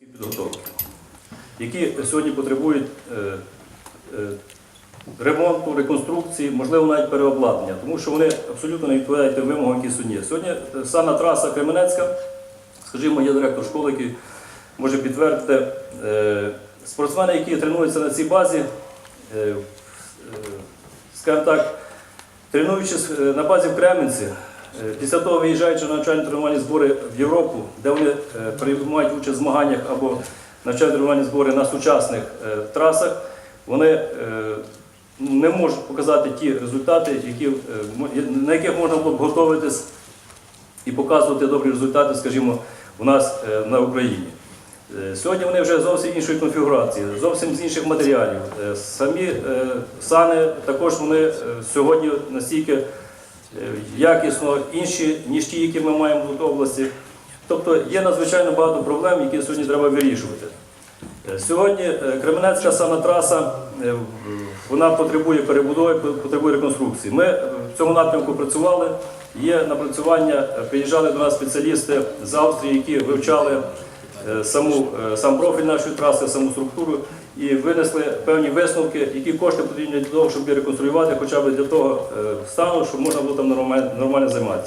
підготовки, які сьогодні потребують е, е, ремонту, реконструкції, можливо, навіть переобладнання, тому що вони абсолютно не відповідають тим вимогам, які сьогодні є. Сьогодні е, саме траса Кременецька, скажімо, є директор школи, який може підтвердити, спортсмени, які тренуються на цій базі, скажімо так, тренуючись на базі в Кременці, після того виїжджаючи на навчально-тренувальні збори в Європу, де вони е, приймають участь в змаганнях або навчально-тренувальні збори на сучасних е, трасах, вони е, не можуть показати ті результати, які, е, на яких можна було б готуватись і показувати добрі результати, скажімо, у нас е, на Україні. Е, Сьогодні вони вже зовсім іншої конфігурації, зовсім з інших матеріалів. Е, Самі е, сани також вони е, сьогодні настільки е, якісно інші, ніж ті, які ми маємо в області. Тобто є надзвичайно багато проблем, які сьогодні треба вирішувати. Е, Сьогодні е, Кременецька сама траса е, вона потребує перебудови, потребує реконструкції. Ми е, в цьому напрямку працювали. Є напрацювання, е, приїжджали до нас спеціалісти з Австрії, які вивчали е, саму, е, сам профіль нашої траси, саму структуру і винесли певні висновки, які кошти потрібні для того, щоб її реконструювати, хоча б для того е, стану, щоб можна було там нормально займатися.